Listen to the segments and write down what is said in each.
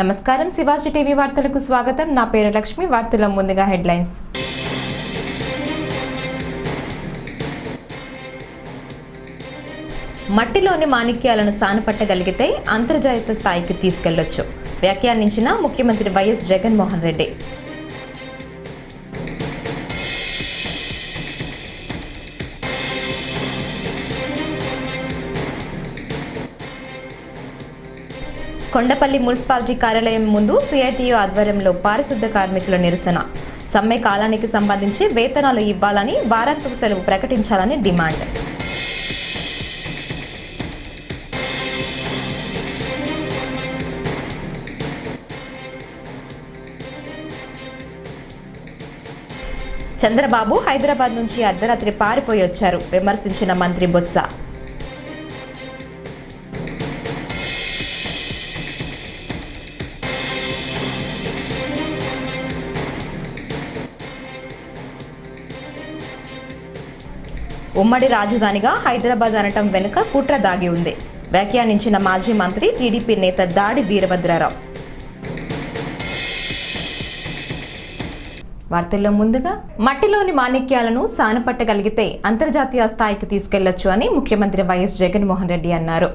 నమస్కారం. శివాజీ టీవీ వార్తలకు స్వాగతం. నా పేరు లక్ష్మి. వార్తల ముందుగా హెడ్లైన్స్. మట్టిలోని మాణిక్యాలను సానపట్టగలిగితే అంతర్జాతీయ స్థాయికి తీసుకెళ్ళొచ్చు. వ్యాఖ్యానించిన ముఖ్యమంత్రి వైఎస్ జగన్మోహన్ రెడ్డి. కొండపల్లి మున్సిపాలిటీ కార్యాలయం ముందు సిఐటియు ఆధ్వర్యంలో పారిశుద్ధ కార్మికుల నిరసన. సమ్మె కాలానికి సంబంధించి వేతనాలు ఇవ్వాలని వారాంతపు సెలవు ప్రకటించాలని డిమాండ్. చంద్రబాబు హైదరాబాద్ నుంచి అర్ధరాత్రి పారిపోయి వచ్చారు. విమర్శించిన మంత్రి బొత్స. ఉమ్మడి రాజధానిగా హైదరాబాద్ అనటం వెనుక కుట్ర దాగి ఉంది. వ్యాఖ్యానించిన మాజీ మంత్రి టీడీపీ నేత దాడి వీరభద్రారావు. వార్తల్లో ముందుగా మట్టిలోని మాణిక్యాలను సానపట్టగలిగితే అంతర్జాతీయ స్థాయికి తీసుకెళ్ళొచ్చు అని ముఖ్యమంత్రి వైఎస్ జగన్మోహన్ రెడ్డి అన్నారు.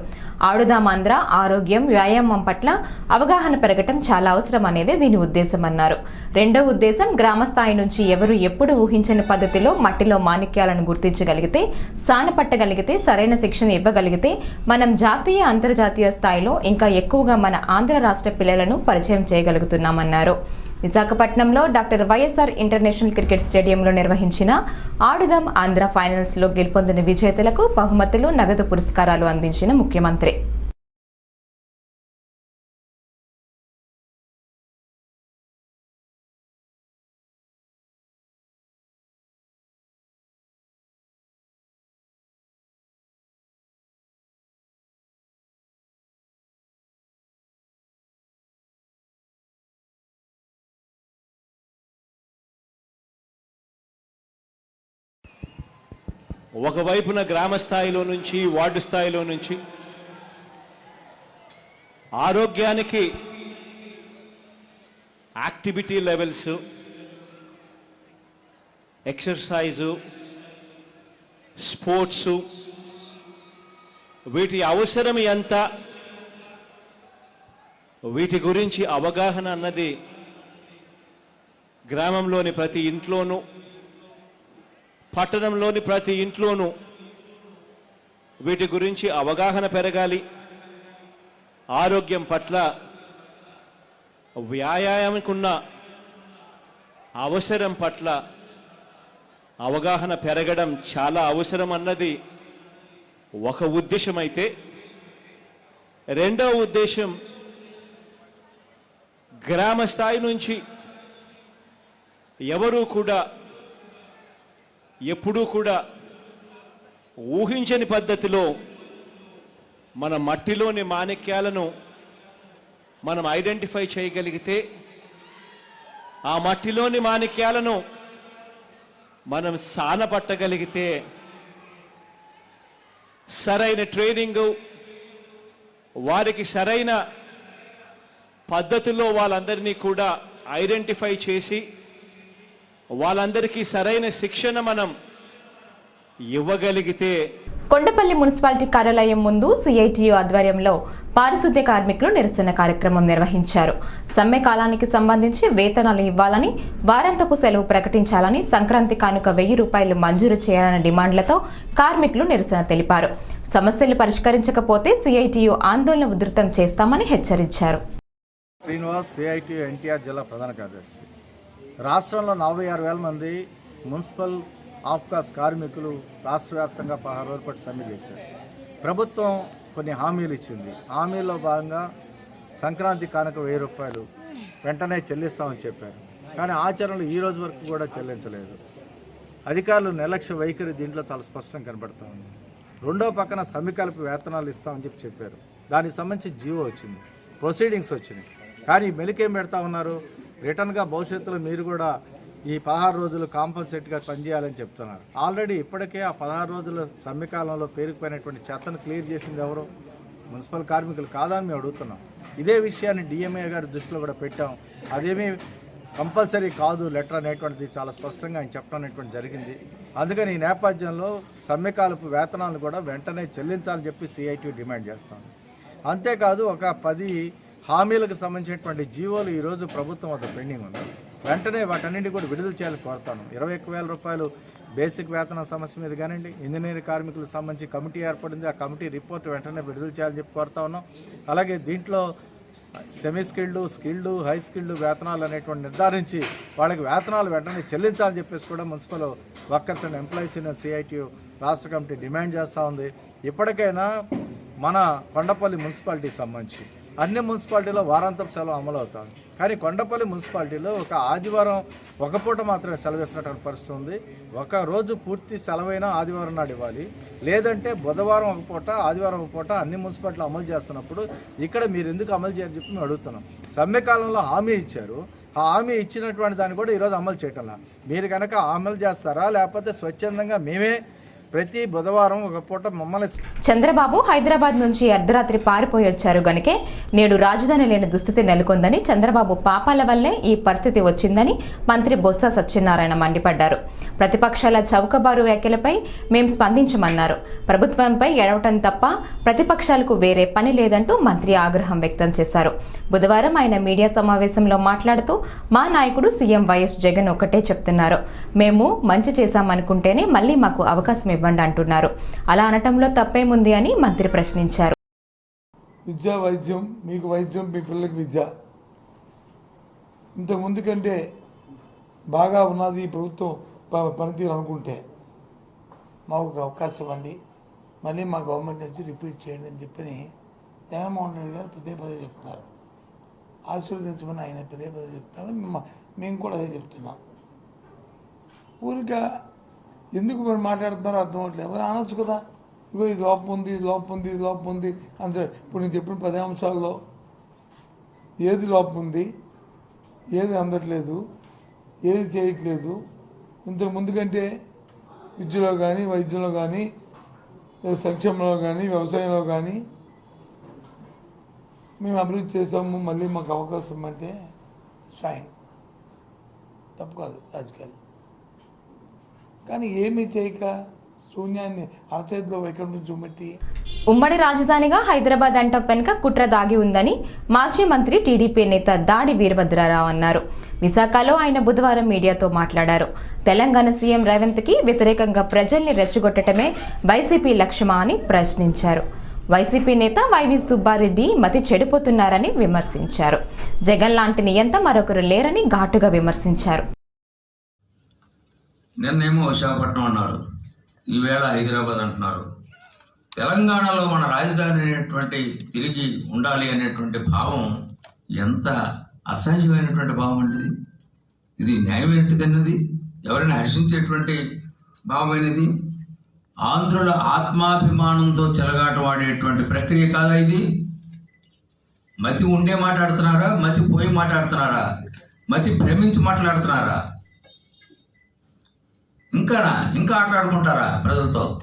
ఆడుదామాంధ్ర ఆరోగ్యం వ్యాయామం పట్ల అవగాహన పెరగటం చాలా అవసరం అనేది దీని ఉద్దేశం అన్నారు. రెండో ఉద్దేశం గ్రామ స్థాయి నుంచి ఎవరు ఎప్పుడు ఊహించని పద్ధతిలో మట్టిలో మాణిక్యాలను గుర్తించగలిగితే సానపట్టగలిగితే సరైన శిక్షణ ఇవ్వగలిగితే మనం జాతీయ అంతర్జాతీయ స్థాయిలో ఇంకా ఎక్కువగా మన ఆంధ్ర రాష్ట్ర పిల్లలను పరిచయం చేయగలుగుతున్నామన్నారు. విశాఖపట్నంలో డాక్టర్ వైఎస్ఆర్ ఇంటర్నేషనల్ క్రికెట్ స్టేడియంలో నిర్వహించిన ఆడుదాం ఆంధ్ర ఫైనల్స్లో గెలుపొందిన విజేతలకు బహుమతులు నగదు పురస్కారాలు అందించిన ముఖ్యమంత్రి. ఒకవైపున గ్రామ స్థాయిలో నుంచి వార్డు స్థాయిలో నుంచి ఆరోగ్యానికి యాక్టివిటీ లెవెల్స్ ఎక్సర్సైజు స్పోర్ట్సు వీటి అవసరం ఎంత వీటి గురించి అవగాహన అన్నది గ్రామంలోని ప్రతి ఇంట్లోనూ పట్టణంలోని ప్రతి ఇంట్లోనూ వీటి గురించి అవగాహన పెరగాలి. ఆరోగ్యం పట్ల వ్యాయామంకున్న అవసరం పట్ల అవగాహన పెరగడం చాలా అవసరం అన్నది ఒక ఉద్దేశం అయితే రెండవ ఉద్దేశం గ్రామ స్థాయి నుంచి ఎవరూ కూడా ఎప్పుడూ కూడా ఊహించని పద్ధతిలో మన మట్టిలోని మాణిక్యాలను మనం ఐడెంటిఫై చేయగలిగితే ఆ మట్టిలోని మాణిక్యాలను మనం సానపట్టగలిగితే సరైన ట్రైనింగు వారికి సరైన పద్ధతిలో వాళ్ళందరినీ కూడా ఐడెంటిఫై చేసి వాళ్ళందరికీ సరైన శిక్షణ మనం ఇవ్వగలిగితే కొండపల్లి మున్సిపాలిటీ కార్యాలయం ముందు సిఐటియు ఆధ్వర్యంలో పారిశుద్ధ్య కార్మికులు నిరసన కార్యక్రమం నిర్వహించారు. సమ్మె కాలానికి సంబంధించి వేతనాలు ఇవ్వాలని వారాంతపు సెలవు ప్రకటించాలని సంక్రాంతి కానుక వెయ్యి రూపాయలు మంజూరు చేయాలన్న డిమాండ్లతో కార్మికులు నిరసన తెలిపారు. సమస్యలు పరిష్కరించకపోతే సిఐటియు ఆందోళన ఉధృతం చేస్తామని హెచ్చరించారు. శ్రీనివాస్ సిఐటి ఎన్టీఆర్ జిల్లా ప్రధాన కార్యదర్శి. రాష్ట్రంలో నలభై ఆరు వేల మంది మున్సిపల్ ఆఫ్కాస్ కార్మికులు రాష్ట్ర వ్యాప్తంగా పదహారు రోజుల పాటు సమ్మె చేశారు. ప్రభుత్వం కొన్ని హామీలు ఇచ్చింది. హామీల్లో భాగంగా సంక్రాంతి కానుక వెయ్యి రూపాయలు వెంటనే చెల్లిస్తామని చెప్పారు. కానీ ఆచరణలు ఈ రోజు వరకు కూడా చెల్లించలేదు. అధికారులు నిర్లక్ష్య వైఖరి దీంట్లో చాలా స్పష్టంగా కనబడుతూ ఉంది. రెండో పక్కన సమ్మెకల్పి వేతనాలు ఇస్తామని చెప్పి చెప్పారు. దానికి సంబంధించి జీవో వచ్చింది. ప్రొసీడింగ్స్ వచ్చినాయి కానీ మెలికేం పెడతా ఉన్నారు. రిటర్న్గా భవిష్యత్తులో మీరు కూడా ఈ పదహారు రోజులు కాంపల్సేట్గా పనిచేయాలని చెప్తున్నారు. ఆల్రెడీ ఇప్పటికే ఆ పదహారు రోజుల సమ్మెకాలంలో పేరుకుపోయినటువంటి చెత్తను క్లియర్ చేసింది ఎవరు? మున్సిపల్ కార్మికులు కాదని మేము అడుగుతున్నాం. ఇదే విషయాన్ని డిఎంఏ గారి దృష్టిలో కూడా పెట్టాం. అదేమీ కంపల్సరీ కాదు లెటర్ అనేటువంటిది చాలా స్పష్టంగా ఆయన చెప్పడం అనేటువంటి జరిగింది. అందుకని ఈ నేపథ్యంలో సమ్మెకాలపు వేతనాలను కూడా వెంటనే చెల్లించాలని చెప్పి సిఐటి డిమాండ్ చేస్తాం. అంతేకాదు ఒక పది హామీలకు సంబంధించినటువంటి జీవోలు ఈరోజు ప్రభుత్వం వద్ద పెండింగ్ ఉంది. వెంటనే వాటన్నింటి కూడా విడుదల చేయాలని కోరుతాను. ఇరవై ఒక్క వేల రూపాయలు బేసిక్ వేతన సమస్య మీద కానివ్వండి ఇంజనీరింగ్ కార్మికులకు సంబంధించి కమిటీ ఏర్పడింది. ఆ కమిటీ రిపోర్ట్ వెంటనే విడుదల చేయాలని చెప్పి కోరుతా ఉన్నాం. అలాగే దీంట్లో semi skilled skilled high skilled వేతనాలు అనేటువంటి నిర్ధారించి వాళ్ళకి వేతనాలు వెంటనే చెల్లించాలని చెప్పేసి కూడా municipal workers and employees in CITU రాష్ట్ర కమిటీ డిమాండ్ చేస్తూ ఉంది. ఇప్పటికైనా మన కొండపల్లి మున్సిపాలిటీకి సంబంధించి అన్ని మున్సిపాలిటీలో వారాంతపు సెలవు అమలు అవుతుంది కానీ కొండపల్లి మున్సిపాలిటీలో ఒక ఆదివారం ఒక పూట మాత్రమే సెలవు ఇస్తున్నటువంటి పరిస్థితి ఉంది. ఒక రోజు పూర్తి సెలవైనా ఆదివారం నాడు ఇవ్వాలి. లేదంటే బుధవారం ఒక పూట ఆదివారం ఒక పూట అన్ని మున్సిపాలిటీలు అమలు చేస్తున్నప్పుడు ఇక్కడ మీరు ఎందుకు అమలు చేయాలని చెప్పి మేము అడుగుతున్నాం. సమ్మెకాలంలో హామీ ఇచ్చారు. ఆ హామీ ఇచ్చినటువంటి దాన్ని కూడా ఈరోజు అమలు చేయటంలా. మీరు కనుక అమలు చేస్తారా? లేకపోతే స్వచ్ఛందంగా మేమే ప్రతి బుధవారం ఒక పూట మమ్మల్ని చంద్రబాబు హైదరాబాద్ నుంచి అర్ధరాత్రి పారిపోయి వచ్చారు గనుకే నేడు రాజధాని లేని దుస్థితి నెలకొందని చంద్రబాబు పాపాల వల్లే ఈ పరిస్థితి వచ్చిందని మంత్రి బొత్స సత్యనారాయణ మండిపడ్డారు. ప్రతిపక్షాల చౌకబారు వ్యాఖ్యలపై మేం స్పందించమన్నారు. ప్రభుత్వంపై ఎడవటం తప్ప ప్రతిపక్షాలకు వేరే పని లేదంటూ మంత్రి ఆగ్రహం వ్యక్తం చేశారు. బుధవారం ఆయన మీడియా సమావేశంలో మాట్లాడుతూ మా నాయకుడు సీఎం వైఎస్ జగన్ ఒకటే చెప్తున్నారు. మేము మంచి చేశామనుకుంటేనే మళ్ళీ మాకు అవకాశం ఇవ్వండి అంటున్నారు. అలా అనటంలో తప్పేముంది అని మంత్రి ప్రశ్నించారు. విద్య వైద్యం మీకు వైద్యం మీ పిల్లలకి విద్య. ఇంతకు ముందు కంటే బాగా ఉన్నది ఈ ప్రభుత్వం ప- పనితీరు అనుకుంటే మాకు ఒక అవకాశం ఇవ్వండి మళ్ళీ మా గవర్నమెంట్ నుంచి రిపీట్ చేయండి అని చెప్పని జగన్మోహన్ రెడ్డి గారు పదే పదే చెప్తున్నారు. ఆశీర్వదించమని ఆయన పదే పదే చెప్తున్నారు. మేము మేము కూడా అదే చెప్తున్నాం. ఊరిగా ఎందుకు మీరు మాట్లాడుతున్నారో అర్థం అవట్లేదు అనొచ్చు కదా. ఇగో ఇది లోపం ఉంది ఇది లోపం ఉంది ఇది లోపం ఉంది అంటే ఇప్పుడు నేను చెప్పిన పది అంశాల్లో ఏది లోపం ఉంది ఏది అందట్లేదు ఏది చేయట్లేదు. ఇంతకు ముందు కంటే విద్యలో కానీ వైద్యంలో కానీ సంక్షేమంలో కానీ వ్యవసాయంలో కానీ మేము అభివృద్ధి చేసాము మళ్ళీ మాకు అవకాశం అంటే ఫైన్ తప్పు కాదు రాజకీయాలు. కానీ ఏమీ చేయక శూన్యాన్ని అరచేతిలో ఎక్కడి నుంచి చూపెట్టి ఉమ్మడి రాజధానిగా హైదరాబాద్ అంట వెనుక కుట్ర దాగి ఉందని మాజీ మంత్రి టీడీపీ నేత దాడి వీరభద్రారావు అన్నారు. విశాఖలో ఆయన బుధవారం మీడియాతో మాట్లాడారు. తెలంగాణ సీఎం రేవంత్కి వ్యతిరేకంగా ప్రజల్ని రెచ్చగొట్టడమే వైసీపీ లక్ష్యమా అని ప్రశ్నించారు. వైసీపీ నేత వైవి సుబ్బారెడ్డి మతి చెడిపోతున్నారని విమర్శించారు. జగన్ లాంటి నియంత మరొకరు లేరని ఘాటుగా విమర్శించారు. నిన్నేమో విశాఖపట్నం అన్నారు. ఈవేళ హైదరాబాద్ అంటున్నారు. తెలంగాణలో మన రాజధాని అనేటువంటి తిరిగి ఉండాలి అనేటువంటి భావం ఎంత అసహ్యమైనటువంటి భావం అంటే ఇది. ఇది ఎవరైనా హర్షించేటువంటి భావమైనది ఆంధ్రుల ఆత్మాభిమానంతో చెలగాటమాడేటువంటి ప్రక్రియ కాదా ఇది? మతి ఉండే మాట్లాడుతున్నారా? మతి పోయి మాట్లాడుతున్నారా? మతి భ్రమించి మాట్లాడుతున్నారా? ఇంకానా? ఇంకా ఆటలాడుకుంటారా ప్రజలతో?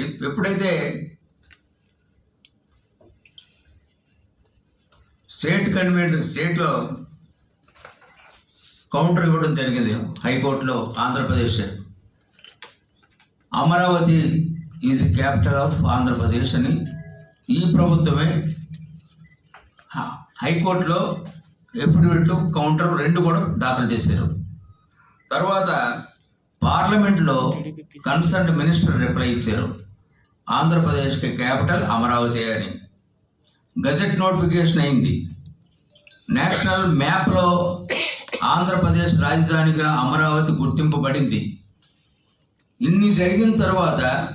ఎప్పుడైతే స్టేట్ కన్వీనర్ స్టేట్లో కౌంటర్ ఇవ్వడం జరిగింది హైకోర్టులో Andhra Pradesh. Amaravati is capital of Andhra Pradesh అని. ఈ ప్రభుత్వమే హైకోర్టులో ఎఫిడవిట్లు కౌంటర్ రెండు కూడా దాఖలు చేశారు. తర్వాత పార్లమెంట్లో కన్సర్న్ మినిస్టర్ రిప్లై ఇచ్చారు. ఆంధ్రప్రదేశ్కి క్యాపిటల్ అమరావతి అని. గజెట్ నోటిఫికేషన్ అయింది. నేషనల్ మ్యాప్లో ఆంధ్రప్రదేశ్ రాజధానిగా అమరావతి గుర్తింపబడింది. ఇన్ని జరిగిన తర్వాత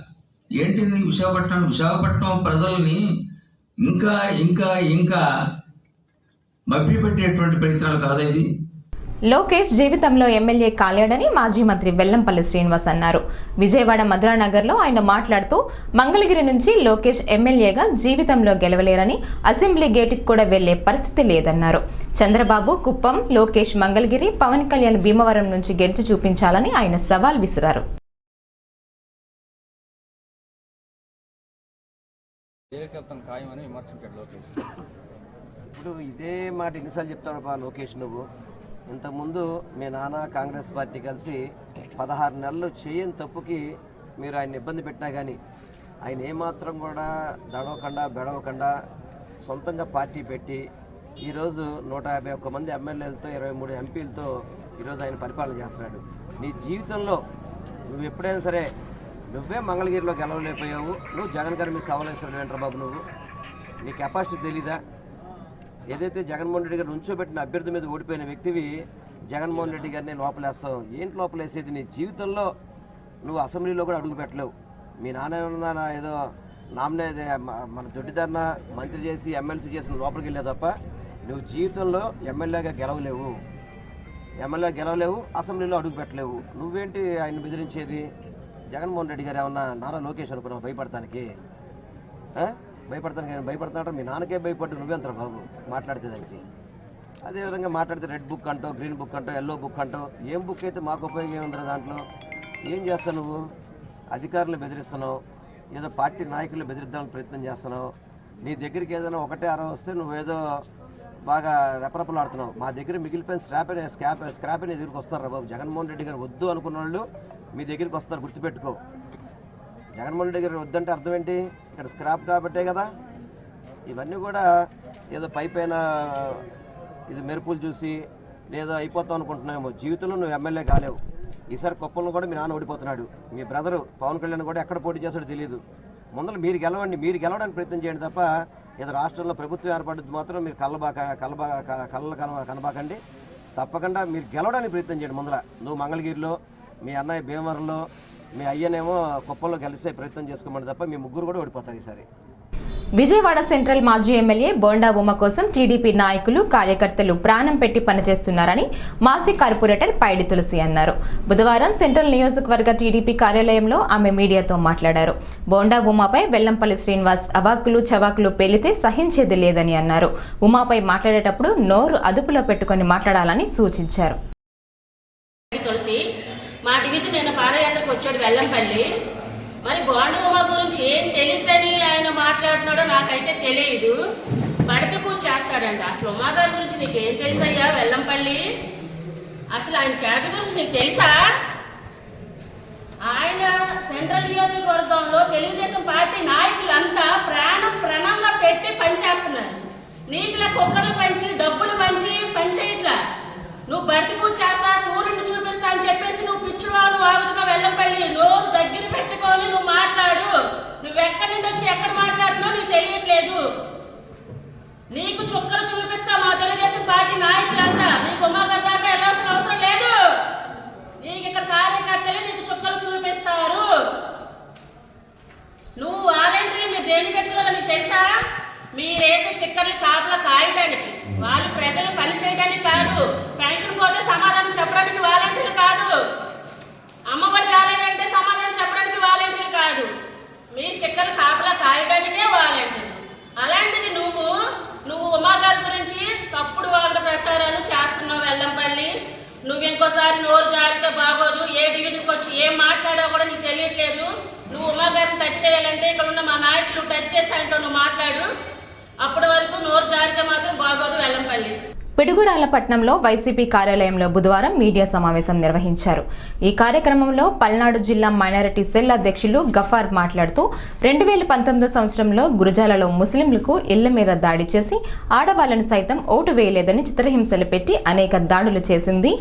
ఏంటి విశాఖపట్నం? విశాఖపట్నం ప్రజల్ని ఇంకా ఇంకా ఇంకా మభ్యపెట్టేటువంటి ప్రయత్నాలు కాదా ఇది? లోకేష్ జీవితంలో ఎమ్మెల్యే కాలేడని మాజీ మంత్రి వెల్లంపల్లి శ్రీనివాస్ అన్నారు. విజయవాడ మధురానగర్లో ఆయన మాట్లాడుతూ మంగళగిరి నుంచి లోకేష్ ఎమ్మెల్యేగా జీవితంలో గెలవలేరని అసెంబ్లీ గేటుకు కూడా వెళ్ళే పరిస్థితి లేదన్నారు. చంద్రబాబు కుప్పం లోకేష్ మంగళగిరి పవన్ కళ్యాణ్ భీమవరం నుంచి గెలిచి చూపించాలని ఆయన సవాల్ విసిరారు. ఇప్పుడు ఇదే మాట ఎన్నిసార్లు చెప్తాడు లోకేష్ నువ్వు. ఇంతకుముందు మీ నాన్న కాంగ్రెస్ పార్టీ కలిసి పదహారు నెలలు చేయని తప్పుకి మీరు ఆయన ఇబ్బంది పెట్టినా కానీ ఆయన ఏమాత్రం కూడా దడవకుండా బెడవకుండా సొంతంగా పార్టీ పెట్టి ఈరోజు నూట యాభై ఒక్క మంది ఎమ్మెల్యేలతో ఇరవై మూడు ఎంపీలతో ఈరోజు ఆయన పరిపాలన చేస్తున్నాడు. నీ జీవితంలో నువ్వు ఎప్పుడైనా సరే నువ్వే మంగళగిరిలో గెలవలేకపోయావు. నువ్వు జగన్ గారి మీద సవాలేశ్వరుడు ఏంట్రా బాబు నువ్వు? నీ కెపాసిటీ తెలీదా? ఏదైతే జగన్మోహన్ రెడ్డి గారు నుంచోబెట్టిన అభ్యర్థి మీద ఓడిపోయిన వ్యక్తివి జగన్మోహన్ రెడ్డి గారిని లోపలేస్తావు. ఏంటి లోపలేసేది? నీ జీవితంలో నువ్వు అసెంబ్లీలో కూడా అడుగు పెట్టలేవు. మీ నాన్న ఏమన్నా ఏదో నామినే మన దొడ్డిదారిన మంత్రి చేసి ఎమ్మెల్సీ చేసి నువ్వు లోపలికి వెళ్ళే తప్ప నువ్వు జీవితంలో ఎమ్మెల్యేగా గెలవలేవు. ఎమ్మెల్యే గెలవలేవు అసెంబ్లీలో అడుగు పెట్టలేవు. నువ్వేంటి ఆయన బెదిరించేది? జగన్మోహన్ రెడ్డి గారు ఏమన్నా నారా లోకేష్ అనుకున్నావు భయపడటానికి? భయపడతాను కానీ భయపడుతున్నాడు మీ నాన్నకే భయపడ్డు? నువ్వెంత బాబు మాట్లాడితే దానికి అదేవిధంగా మాట్లాడితే రెడ్ బుక్ అంటో గ్రీన్ బుక్ అంటో ఎల్లో బుక్ అంటో ఏం బుక్ అయితే మాకు ఉపయోగం ఏముందిరా దాంట్లో? ఏం చేస్తావు నువ్వు? అధికారులు బెదిరిస్తున్నావు ఏదో పార్టీ నాయకులు బెదిరిద్దామని ప్రయత్నం చేస్తున్నావు. నీ దగ్గరికి ఏదైనా ఒకటే అరవ వస్తే నువ్వేదో బాగా రెపరెపలు ఆడుతున్నావు. మా దగ్గర మిగిలిపోయిన స్క్రాప్ స్క్రాప్ స్క్రాప్ అనే దగ్గరికి వస్తారు బాబు? జగన్మోహన్ రెడ్డి గారు వద్దు అనుకున్న వాళ్ళు మీ దగ్గరికి వస్తారు గుర్తుపెట్టుకో. జగన్మోహన్ రెడ్డి గారు వద్దంటే అర్థం ఏంటి? ఇక్కడ స్క్రాప్ కాబట్టే కదా. ఇవన్నీ కూడా ఏదో పై పైన ఇది మెరుపులు చూసి లేదో అయిపోతాం అనుకుంటున్నామో జీవితంలో నువ్వు ఎమ్మెల్యే కాలేవు. ఈసారి కుప్పంలో కూడా మీ నాన్న ఓడిపోతున్నాడు. మీ బ్రదరు పవన్ కళ్యాణ్ కూడా ఎక్కడ పోటీ చేస్తాడో తెలియదు. ముందర మీరు గెలవండి. మీరు గెలవడానికి ప్రయత్నం చేయండి తప్ప ఏదో రాష్ట్రంలో ప్రభుత్వం ఏర్పడింది మాత్రం మీరు కళ్ళబాక కళ్ళబా కళ్ళ కనబాకండి. తప్పకుండా మీరు గెలవడానికి ప్రయత్నం చేయండి ముందర నువ్వు మంగళగిరిలో మీ అన్నయ్య భీమవరంలో మీ అయ్యనేమో కుప్పంలో కలిసే ప్రయత్నం చేసుకోమని తప్ప మీ ముగ్గురు కూడా ఓడిపోతారు ఈసారి. విజయవాడ సెంట్రల్ మాజీ ఎమ్మెల్యే బోండా ఉమ కోసం టీడీపీ నాయకులు కార్యకర్తలు ప్రాణం పెట్టి పనిచేస్తున్నారని మాజీ కార్పొరేటర్ పైడి తులసి అన్నారు. బుధవారం సెంట్రల్ నియోజకవర్గ టీడీపీ కార్యాలయంలో ఆమె మీడియాతో మాట్లాడారు. బోండా ఉమాపై వెల్లంపల్లి శ్రీనివాస్ అవాకులు చవాకులు పేలితే సహించేది లేదని అన్నారు. ఉమాపై మాట్లాడేటప్పుడు నోరు అదుపులో పెట్టుకొని మాట్లాడాలని సూచించారు. తులసి మా డివిజన్ నిన్న పాదయాత్రకు వచ్చాడు వెల్లంపల్లి. మరి బాండు గురించి ఏం తెలుసని ఆయన మాట్లాడుతున్నాడో నాకైతే తెలియదు బడికి పూజ చేస్తాడంట. అసలు ఉమాగారి గురించి నీకు ఏం తెలుసయ్యా వెల్లంపల్లి? అసలు ఆయన క్యాటర్ గురించి నీకు తెలుసా? ఆయన సెంట్రల్ నియోజకవర్గంలో తెలుగుదేశం పార్టీ నాయకులంతా ప్రాణం ప్రణంగా పెట్టి పనిచేస్తున్నారు. నీకులా కుక్కలు పంచి డబ్బులు పంచి పనిచేయట్లా నువ్వు భర్తీ పూజ చేస్తా సూర్యుడిని చూపిస్తా అని చెప్పేసి నువ్వు పిచ్చివాడు వాగుతున్న వెళ్ళంపల్లి నోరు దగ్గర పెట్టుకొని నువ్వు మాట్లాడు. నువ్వు ఎక్కడి నుండి వచ్చి ఎక్కడ మాట్లాడుతున్నావు నీకు తెలియట్లేదు. నీకు చుక్కలు చూపిస్తా మా తెలుగుదేశం పార్టీ నాయకులంతా. నీకు ఉమాగారి దాకా వెళ్ళాల్సిన అవసరం లేదు. నీకు ఇక్కడ కార్యకర్తలు నీకు చుక్కలు చూపిస్తారు. నువ్వు వాలంటీర్ మీరు దేని పెట్టుకోవాలో మీకు తెలుసా? మీరేసే స్టిక్కర్లు కాపలా కాయడానికి వాళ్ళు ప్రజలు పని చేయడానికి కాదు. పెన్షన్ పోతే సమాధానం చెప్పడానికి వాలంటీర్లు కాదు. అమ్మఒడి రాలేదంటే సమాధానం చెప్పడానికి వాలంటీర్లు కాదు. మీ స్టిక్కర్లు కాపలా కాయడానికే వాలంటీర్లు. అలాంటిది నువ్వు నువ్వు ఉమాగారి గురించి తప్పుడు వాళ్ళ ప్రచారాలు చేస్తున్నావు వెల్లంపల్లి. నువ్వు ఇంకోసారి నోరు జారితే బాగోదు. ఏ డివిజన్కి వచ్చి ఏం మాట్లాడావు కూడా నీకు తెలియట్లేదు. నువ్వు ఉమాగారిని టచ్ చేయాలంటే ఇక్కడ ఉన్న మా నాయకులు టచ్ చేసి నువ్వు మాట్లాడు. అప్పటి వరకు నోరు జారితే మాత్రం బాగోదు వెల్లంపల్లి. పిడుగురాళ్ళపట్నంలో వైసీపీ కార్యాలయంలో బుధవారం మీడియా సమావేశం నిర్వహించారు. ఈ కార్యక్రమంలో పల్నాడు జిల్లా మైనారిటీ సెల్ అధ్యక్షులు గఫార్ మాట్లాడుతూ రెండు వేల పంతొమ్మిదో సంవత్సరంలో గురజాలలో ముస్లింలకు ఇళ్ళ మీద దాడి చేసి ఆడవాళ్ళను సైతం ఓటు వేయలేదని చిత్రహింసలు పెట్టి అనేక దాడులు చేసింది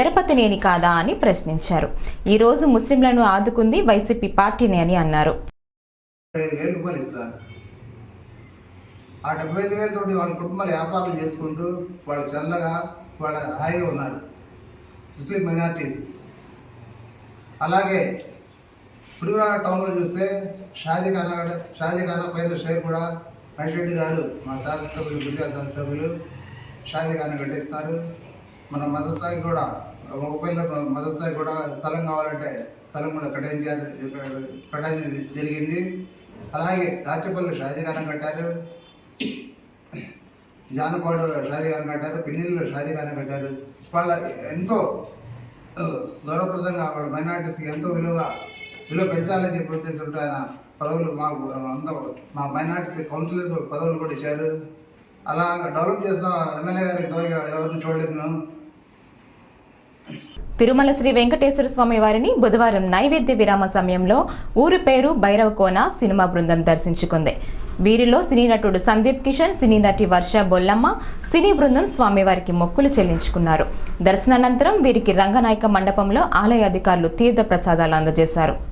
ఎరపతినేని కాదా అని ప్రశ్నించారు. ఈ రోజు ముస్లింలను ఆదుకుంది వైసీపీ పార్టీని అని అన్నారు ఐదు వేలు రూపాయలు ఇస్తారు ఆ డెబ్బై ఐదు వేలతో వాళ్ళ కుటుంబాలు వ్యాపారాలు చేసుకుంటూ వాళ్ళు చల్లగా వాళ్ళ హాయిగా ఉన్నారు. Muslim minorities. అలాగే పుడుగురాడ టౌన్లో చూస్తే షాజీఖానా షాజీఖానా పైన షేర్ కూడా మహేష్ గారు మా శాసనసభ్యులు గురిజాల శాసనసభ్యులు షాజీఖానా కట్టిస్తున్నారు. మన మదర్సాయి కూడా ఒకవేళ మదర్సాయి కూడా స్థలం కావాలంటే స్థలం కూడా కట్టించారు కట్టించడం జరిగింది. అలాగే దాచపల్లి షాజీఖానా కట్టారు. జానపాడు షాదీఖానా కట్టారు పిన్నెల్లో షాదీఖానా కట్టారు వాళ్ళ ఎంతో గౌరవప్రదంగా వాళ్ళ మైనార్టీస్కి ఎంతో విలువగా విలువ పెంచాలని చెప్పి ఉద్దేశంతో ఆయన పదవులు మాకు అంత మా మైనార్టీస్ కౌన్సిలర్ పదవులు కూడా ఇచ్చారు. అలా డెవలప్ చేసిన ఎమ్మెల్యే గారు ఇంతవరకు ఎవరిని చూడలేదు తిరుమల శ్రీ వెంకటేశ్వర స్వామి వారిని బుధవారం నైవేద్య విరామ సమయంలో ఊరు పేరు భైరవకోన సినిమా బృందం దర్శించుకుంది. వీరిలో సినీ నటుడు సందీప్ కిషన్ సినీ నటి వర్ష బొల్లమ్మ సినీ బృందం స్వామివారికి మొక్కులు చెల్లించుకున్నారు. దర్శనానంతరం వీరికి రంగనాయక మండపంలో ఆలయ అధికారులు తీర్థ ప్రసాదాలు అందజేశారు.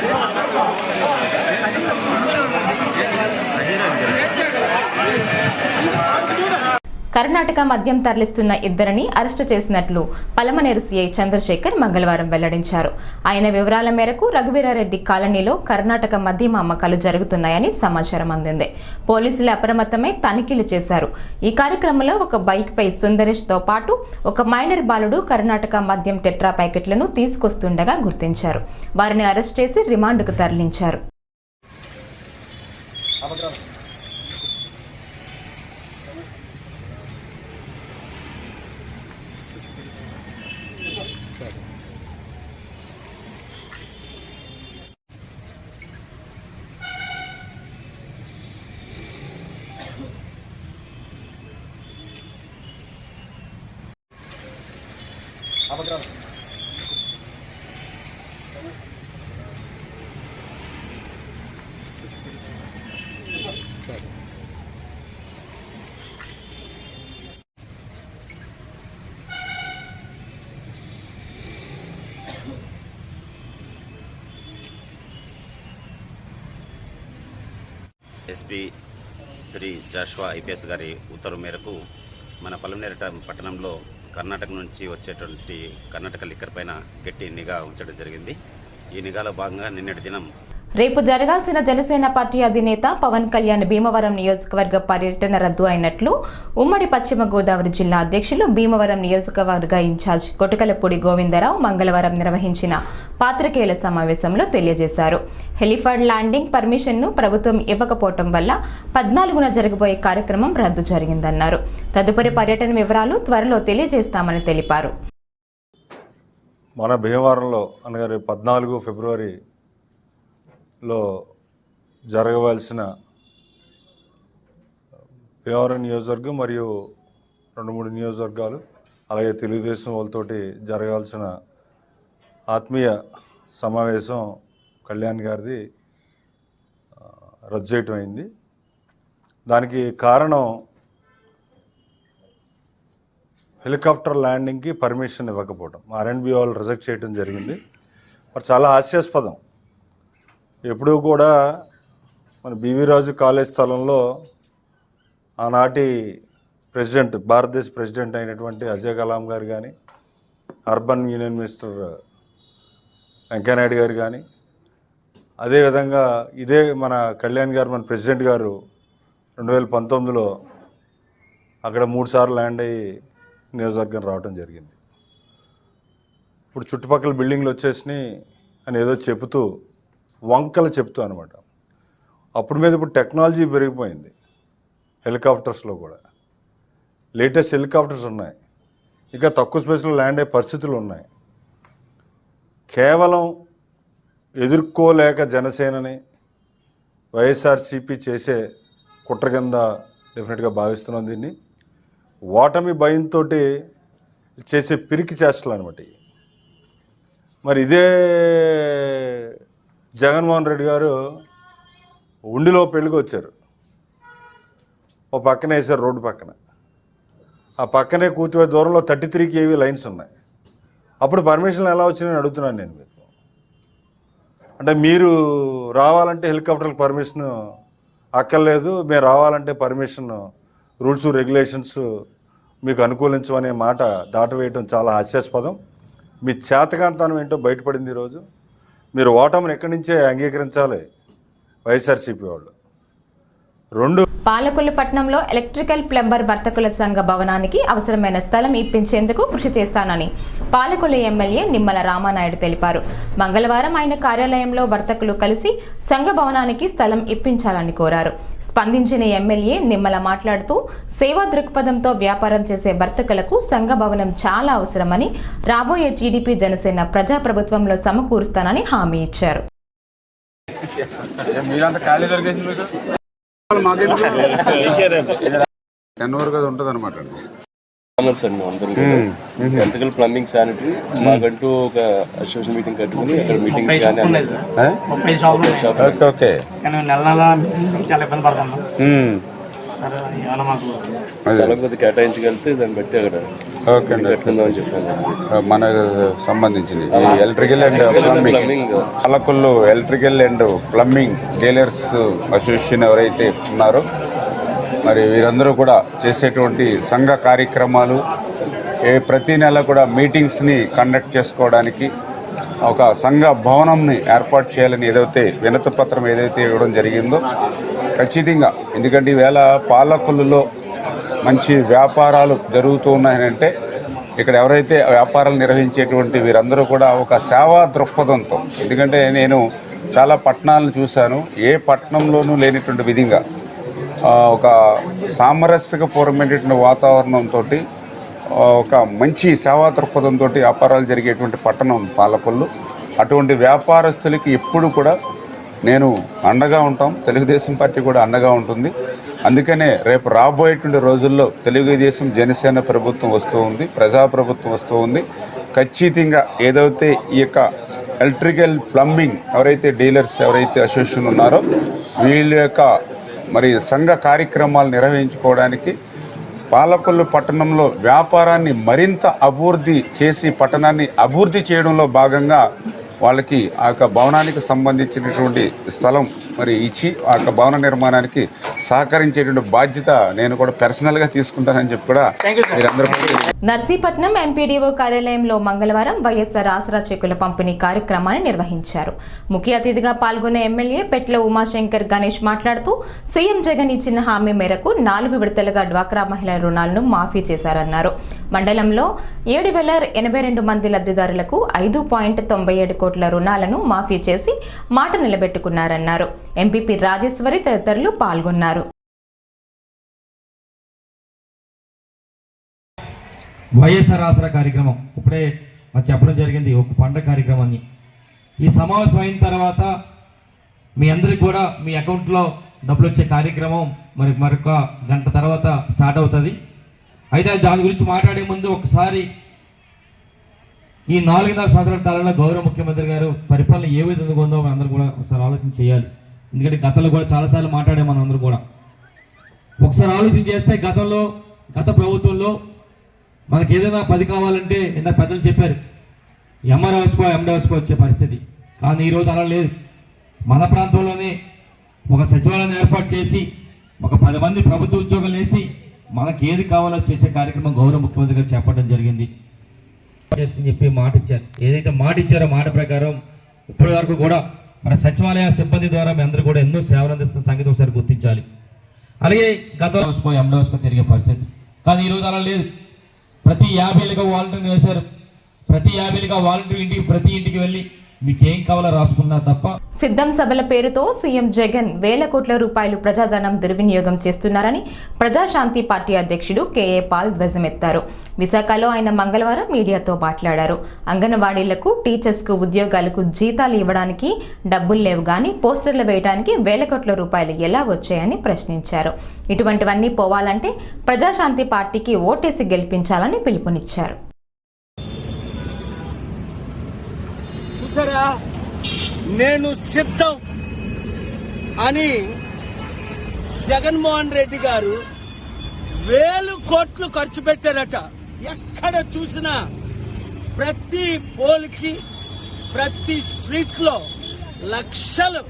Thank you. కర్ణాటక మద్యం తరలిస్తున్న ఇద్దరిని అరెస్టు చేసినట్లు పలమనేరు సీఐ చంద్రశేఖర్ మంగళవారం వెల్లడించారు. ఆయన వివరాల మేరకు రఘువీరారెడ్డి కాలనీలో కర్ణాటక మద్యం అమ్మకాలు జరుగుతున్నాయని సమాచారం అందింది. పోలీసులు అప్రమత్తమై తనిఖీలు చేశారు. ఈ కార్యక్రమంలో ఒక బైక్పై సుందరేష్తో పాటు ఒక మైనర్ బాలుడు కర్ణాటక మద్యం టెట్రా ప్యాకెట్లను తీసుకొస్తుండగా గుర్తించారు. వారిని అరెస్ట్ చేసి రిమాండ్కు తరలించారు. ఎస్పీ శ్రీ జాష్వా ఐపీఎస్ గారి ఉత్తర్వు మేరకు మన పలమనేరట పట్టణంలో కర్ణాటక నుంచి వచ్చేటువంటి కర్ణాటక లిక్కర్ పైన గట్టి నిఘా ఉంచడం జరిగింది. ఈ నిఘాలో భాగంగా నిన్నటి దినం రేపు జరగాల్సిన జనసేన పార్టీ అధినేత పవన్ కళ్యాణ్ భీమవరం నియోజకవర్గ పర్యటన రద్దు అయినట్లు ఉమ్మడి పశ్చిమ గోదావరి జిల్లా అధ్యక్షులు భీమవరం నియోజకవర్గ ఇన్ఛార్జ్ కొటకలపూడి గోవిందరావు మంగళవారం నిర్వహించిన పాత్రికేయుల సమావేశంలో తెలియజేశారు. హెలిఫాడ్ ల్యాండింగ్ పర్మిషన్ను ప్రభుత్వం ఇవ్వకపోవటం వల్ల పద్నాలుగున జరగబోయే కార్యక్రమం రద్దు జరిగిందన్నారు. తదుపరి పర్యటన వివరాలు త్వరలో తెలియజేస్తామని తెలిపారు. మన భీమవరంలో అనగా రేపు పద్నాలుగు ఫిబ్రవరిలో జరగవలసిన భీమవరం నియోజకవర్గం మరియు రెండు మూడు నియోజకవర్గాలు అలాగే తెలుగుదేశం వాళ్ళతోటి జరగాల్సిన ఆత్మీయ సమావేశం కళ్యాణ్ గారిది రద్దు చేయటం అయింది. దానికి కారణం హెలికాప్టర్ ల్యాండింగ్కి పర్మిషన్ ఇవ్వకపోవడం ఆర్ఎండ్బి వాళ్ళు రిజెక్ట్ చేయడం జరిగింది. మరి చాలా హాస్యాస్పదం. ఎప్పుడూ కూడా మన బీవీ రాజు కాలేజ్ స్థలంలో ఆనాటి ప్రెసిడెంట్ భారతదేశ ప్రెసిడెంట్ అయినటువంటి అజయ్ కలాం గారు కానీ అర్బన్ యూనియన్ మినిస్టర్ వెంకయ్యనాయుడు గారు కానీ అదేవిధంగా ఇదే మన కళ్యాణ్ గారు మన ప్రెసిడెంట్ గారు రెండు వేల పంతొమ్మిదిలో అక్కడ మూడుసార్లు ల్యాండ్ అయ్యి నియోజకవర్గం రావడం జరిగింది. ఇప్పుడు చుట్టుపక్కల బిల్డింగ్లు వచ్చేసినాయి అని ఏదో చెబుతూ వంకలు చెప్తూ అనమాట అప్పుడు మీద ఇప్పుడు టెక్నాలజీ పెరిగిపోయింది హెలికాప్టర్స్లో కూడా. లేటెస్ట్ హెలికాప్టర్స్ ఉన్నాయి. ఇంకా తక్కువ స్పేస్లో ల్యాండ్ అయ్యే పరిస్థితులు ఉన్నాయి. కేవలం ఎదుర్కోలేక జనసేనని వైఎస్ఆర్సీపీ చేసే కుట్ర కింద డెఫినెట్గా భావిస్తున్నాం దీన్ని. ఓటమి భయంతో చేసే పిరికి చేష్టలు అనమాట మరి ఇదే జగన్మోహన్ రెడ్డి గారు ఉండిలో పెళ్ళికి వచ్చారు. ఓ పక్కన వేశారు రోడ్డు పక్కన. ఆ పక్కనే కూర్చోే దూరంలో థర్టీ త్రీకి ఏవి లైన్స్ ఉన్నాయి. అప్పుడు పర్మిషన్లు ఎలా వచ్చినాయని అడుగుతున్నాను నేను మీకు. అంటే మీరు రావాలంటే హెలికాప్టర్కి పర్మిషన్ అక్కర్లేదు మేము రావాలంటే పర్మిషన్ రూల్స్ రెగ్యులేషన్స్ మీకు అనుకూలించమనే మాట దాటవేయటం చాలా హాస్యాస్పదం. మీ చేతకాంతనం ఏంటో బయటపడింది ఈరోజు. మీరు ఓటమిని ఎక్కడి నుంచే అంగీకరించాలి? వైఎస్ఆర్సీపీ వాళ్ళు. రెండు. పాలకొల్లుపట్నంలో ఎలక్ట్రికల్ ప్లంబర్ వర్తకుల సంఘ భవనానికి అవసరమైన స్థలం ఇప్పించేందుకు కృషి చేస్తానని పాలకొల్లు ఎమ్మెల్యే నిమ్మల రామానాయుడు తెలిపారు. మంగళవారం ఆయన కార్యాలయంలో వర్తకులు కలిసి సంఘ భవనానికి స్థలం ఇప్పించాలని కోరారు. స్పందించిన ఎమ్మెల్యే నిమ్మల మాట్లాడుతూ సేవా దృక్పథంతో వ్యాపారం చేసే వర్తకులకు సంఘ భవనం చాలా అవసరమని రాబోయే టీడీపీ జనసేన ప్రజాప్రభుత్వంలో సమకూరుస్తానని హామీ ఇచ్చారు. టెన్ వరకు అది ఉంటుంది అనమాట కామర్స్ అండి అందరం ఎలక్ట్రికల్ ప్లంబింగ్ శానిటరీ మాకంటూ ఒక అసోసియేషన్ మీటింగ్ కట్టుకుని అక్కడ మీటింగ్స్ కానీ ముప్పై షాపులు ఉన్నాయి. ఓకే కానీ నెల నెల చాలా ఇబ్బంది పడుతున్నాం. సరే ఇవాళ మాకు స్థలం కొద్ది కేటాయించగలిగితే దాన్ని బట్టి అక్కడ ఓకే అండి. చెప్పాను మన సంబంధించింది. Electrical and plumbing Palakollu electrical and plumbing tailors association ఎవరైతే ఉన్నారో మరి వీరందరూ కూడా చేసేటువంటి సంఘ కార్యక్రమాలు ఏ ప్రతి నెల కూడా మీటింగ్స్ని కండక్ట్ చేసుకోవడానికి ఒక సంఘ భవనంని ఏర్పాటు చేయాలని ఏదైతే వినతి పత్రం ఏదైతే ఇవ్వడం జరిగిందో ఖచ్చితంగా. ఎందుకంటే ఈవేళ పాలకొల్లులో మంచి వ్యాపారాలు జరుగుతూ ఉన్నాయనంటే ఇక్కడ ఎవరైతే వ్యాపారాలు నిర్వహించేటువంటి వీరందరూ కూడా ఒక సేవా దృక్పథంతో ఎందుకంటే నేను చాలా పట్టణాలను చూశాను ఏ పట్టణంలోనూ లేనటువంటి విధంగా ఒక సామరస్యకపూర్వమైనటువంటి వాతావరణంతో ఒక మంచి సేవా దృక్పథంతో వ్యాపారాలు జరిగేటువంటి పట్టణం పాలకొల్లు. అటువంటి వ్యాపారస్తులకి ఎప్పుడు కూడా నేను అండగా ఉంటాం తెలుగుదేశం పార్టీ కూడా అండగా ఉంటుంది. అందుకనే రేపు రాబోయేటువంటి రోజుల్లో తెలుగుదేశం జనసేన ప్రభుత్వం వస్తూ ఉంది ప్రజాప్రభుత్వం వస్తూ ఉంది. ఖచ్చితంగా ఏదైతే ఈ యొక్క ఎలక్ట్రికల్ ప్లంబింగ్ ఎవరైతే డీలర్స్ ఎవరైతే అసోసియేషన్ ఉన్నారో వీళ్ళ యొక్క మరి సంఘ కార్యక్రమాలు నిర్వహించుకోవడానికి పాలకొల్లు పట్టణంలో వ్యాపారాన్ని మరింత అభివృద్ధి చేసి పట్టణాన్ని అభివృద్ధి చేయడంలో భాగంగా వాళ్ళకి ఆ యొక్క భవనానికి సంబంధించినటువంటి స్థలం మరి ఇచ్చి ఆ యొక్క భవన నిర్మాణానికి సహకరించేటువంటి బాధ్యత నేను కూడా పర్సనల్గా తీసుకుంటానని చెప్పి కూడా మీరందరూ నర్సీపట్నం ఎంపీడీఓ కార్యాలయంలో మంగళవారం వైఎస్ఆర్ ఆసరా చెక్కుల పంపిణీ కార్యక్రమాన్ని నిర్వహించారు. ముఖ్య అతిథిగా పాల్గొన్న ఎమ్మెల్యే పెట్ల ఉమాశంకర్ గణేష్ మాట్లాడుతూ సీఎం జగన్ ఇచ్చిన హామీ మేరకు నాలుగు విడతలుగా డ్వాక్రా మహిళల రుణాలను మాఫీ చేశారన్నారు. మండలంలో ఏడు వేల ఎనభై రెండు మంది లబ్ధిదారులకు ఐదు పాయింట్ తొంభై ఏడు కోట్ల రుణాలను మాఫీ చేసి మాట నిలబెట్టుకున్నారన్నారు. ఎంపీపీ రాజేశ్వరి తదితరులు పాల్గొన్నారు. వైఎస్ఆర్ ఆసరా కార్యక్రమం. ఇప్పుడే చెప్పడం జరిగింది ఒక పండగ కార్యక్రమాన్ని. ఈ సమావేశం అయిన తర్వాత మీ అందరికి కూడా మీ అకౌంట్లో డబ్బులు వచ్చే కార్యక్రమం మరి మరొక గంట తర్వాత స్టార్ట్ అవుతుంది. అయితే దాని గురించి మాట్లాడే ముందు ఒకసారి ఈ నాలుగున్నర సంవత్సరాల కాలంలో గౌరవ ముఖ్యమంత్రి గారు పరిపాలన ఏ విధంగా ఉందో మనందరం కూడా ఒకసారి ఆలోచన చేయాలి. ఎందుకంటే గతంలో కూడా చాలాసార్లు మాట్లాడే మనం కూడా. ఒకసారి ఆలోచన చేస్తే గతంలో గత ప్రభుత్వంలో మనకి ఏదైనా పది కావాలంటే ఇంత పెద్దలు చెప్పారు. ఎంఆర్ వచ్చుకో ఎండ వచ్చుకో వచ్చే పరిస్థితి. కానీ ఈరోజు అలా లేదు. మన ప్రాంతంలోనే ఒక సచివాలయం ఏర్పాటు చేసి ఒక పది మంది ప్రభుత్వ ఉద్యోగాలు వేసి మనకి ఏది కావాలో చేసే కార్యక్రమం గౌరవ ముఖ్యమంత్రి గారు చేపట్టడం జరిగింది. చేసి చెప్పి మాట ఇచ్చారు. ఏదైతే మాట ఇచ్చారో మాట ప్రకారం ఇప్పటి వరకు కూడా మన సచివాలయ సిబ్బంది ద్వారా మీ అందరూ కూడా ఎన్నో సేవలు అందిస్తున్న సంగతి ఒకసారి గుర్తించాలి. అలాగే గత రోజుకో తిరిగే పరిస్థితి. కానీ ఈరోజు అలా లేదు. ప్రతి యాభైలుగా వాలంటీర్ వేశారు. ప్రతి యాభైలుగా వాలంటీర్ ఇంటికి ప్రతి ఇంటికి వెళ్ళి మీకేం కావాలో రాసుకున్నా తప్ప సిద్ధం సభల పేరుతో సీఎం జగన్ వేల కోట్ల రూపాయలు ప్రజాధనం దుర్వినియోగం చేస్తున్నారని ప్రజాశాంతి పార్టీ అధ్యక్షుడు కేఏ పాల్ ధ్వజమెత్తారు. విశాఖలో ఆయన మంగళవారం మీడియాతో మాట్లాడారు. అంగన్వాడీలకు టీచర్స్కు ఉద్యోగాలకు జీతాలు ఇవ్వడానికి డబ్బులు లేవు కానీ పోస్టర్లు వేయడానికి వేల కోట్ల రూపాయలు ఎలా వచ్చాయని ప్రశ్నించారు. ఇటువంటివన్నీ పోవాలంటే ప్రజాశాంతి పార్టీకి ఓటేసి గెలిపించాలని పిలుపునిచ్చారు. చూసారా నేను సిద్ధం అని జగన్మోహన్ రెడ్డి గారు వేలు కోట్లు ఖర్చు పెట్టారట. ఎక్కడ చూసినా ప్రతి పోల్కి ప్రతి స్ట్రీట్లో లక్షలు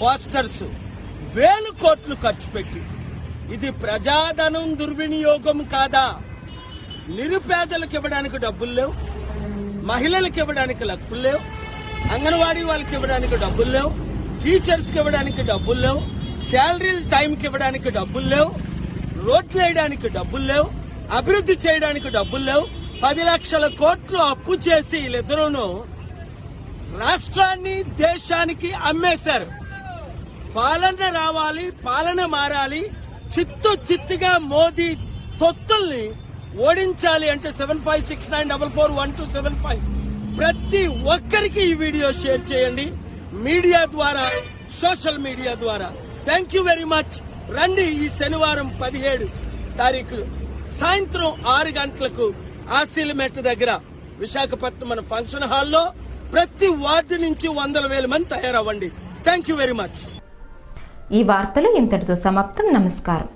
పోస్టర్స్ వేలు కోట్లు ఖర్చు పెట్టి. ఇది ప్రజాధనం దుర్వినియోగం కాదా? నిరుపేదలకు ఇవ్వడానికి డబ్బులు లేవు. మహిళలకు ఇవ్వడానికి లక్కులు లేవు. అంగన్వాడీ వాళ్ళకి ఇవ్వడానికి డబ్బులు లేవు. టీచర్స్కి ఇవ్వడానికి డబ్బులు లేవు. శాలరీలు టైంకి ఇవ్వడానికి డబ్బులు లేవు. రోడ్లు వేయడానికి డబ్బులు లేవు. అభివృద్ధి చేయడానికి డబ్బులు లేవు. పది లక్షల కోట్లు అప్పు చేసి వీళ్ళిద్దరూను రాష్ట్రాన్ని దేశానికి అమ్మేశారు. పాలన రావాలి పాలన మారాలి. చిత్తు చిత్తుగా మోదీ తొత్తుల్ని ఓడించాలి అంటే seven five six nine double four one two seven five. ప్రతి ఒక్కరికి ఈ వీడియో షేర్ చేయండి. మీడియా ద్వారా సోషల్ మీడియా ద్వారా. థ్యాంక్ యూ వెరీ మచ్ రండి ఈ శనివారం పదిహేడు తారీఖు సాయంత్రం ఆరు గంటలకు ఆశీలమెట్ దగ్గర విశాఖపట్నం మన ఫంక్షన్ హాల్లో ప్రతి వార్డు నుంచి వందల వేల మంది తయారవ్వండి. థ్యాంక్ యూ వెరీ మచ్ ఈ వార్తలు ఇంతటితో సమాప్తం. నమస్కారం.